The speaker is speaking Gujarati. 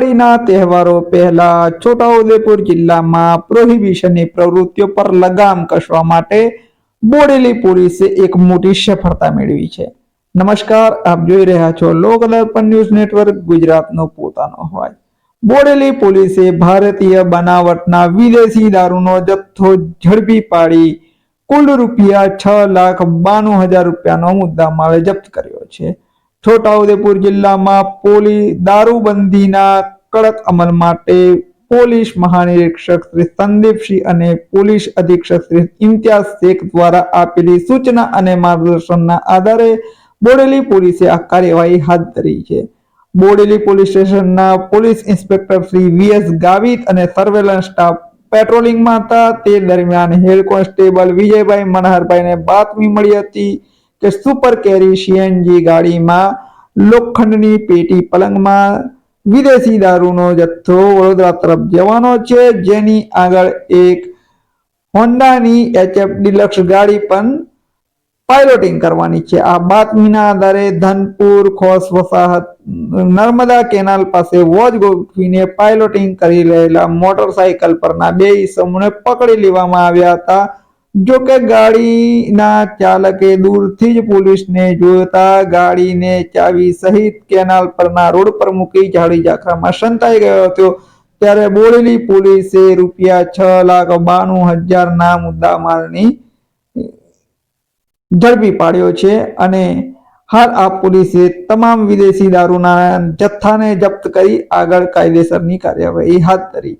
દિવાળીના તહેવારો પહેલા છોટાઉદેપુર જિલ્લામાં પ્રોહિબિશનની પ્રવૃત્તિઓ પર લગામ કસવા માટે બોડેલી પોલીસે એક મોટી સફળતા મેળવી છે. નમસ્કાર, આપ જોઈ રહ્યા છો લોક દર્પણ ન્યૂઝ નેટવર્ક, ગુજરાતનો પોતાનો હોય બોડેલી પોલીસે ભારતીય બનાવટના વિદેશી દારૂનો જથ્થો ઝડપી પાડી કુલ રૂપિયા છ લાખ બાણું હજાર રૂપિયાનો મુદ્દામાલ જપ્ત કર્યો છે. છોટાઉદેપુર જિલ્લામાં પોલીસ દારૂબંધીના કડક અમલ માટે પોલીસ મહાનિરીક્ષક શ્રી સંદીપસિંહ અને પોલીસ અધિક્ષક શ્રી ઇમ્તિયાઝ શેખ દ્વારા આપેલી સૂચના અને માર્ગદર્શનના આધારે બોડેલી પોલીસે આ કાર્યવાહી હાથ ધરી છે. બોડેલી પોલીસ સ્ટેશનના police inspector Shri VS Gavit અને સર્વેલન્સ સ્ટાફ પેટ્રોલિંગમાં હતા તે દરમિયાન હેડ કોન્સ્ટેબલ વિજયભાઈ મનહરભાઈને બાતમી મળી હતી. કે સુપર કેરી સીએનજી ગાડીમાં લોખંડની પેટી પલંગમાં વિદેશી દારૂનો જથ્થો વડોદરા તરફ જવાનો છે. જેની આગળ એક હોન્ડાની એચએફ ડિલક્સ ગાડી પણ પાયલોટિંગ કરવાની છે. આ બાતમીના આધારે ધનપુર, ખોસ, વસાહત, નર્મદા કેનાલ પાસે વોચ ગોઠવીને પાયલોટિંગ કરી રહેલા મોટરસાયકલ પરના બે ઈસમોને પકડી લેવામાં આવ્યા હતા. જો કે ગાડીના ચાલકે દૂરથી જ પોલીસને જોતા ગાડીને ચાવી સહિત કેનાલ પરના રોડ પર મૂકી ઝાડી ઝાખરામાં સંતાઈ ગયો હતો. ત્યારે બોડેલી પોલીસે રૂપિયા છ લાખ બાણું હજારના મુદ્દામાલની ઝડપી પાડ્યો છે અને હાલ આ પોલીસે તમામ વિદેશી દારૂના જથ્થાને જપ્ત કરી આગળ કાયદેસરની કાર્યવાહી હાથ ધરી.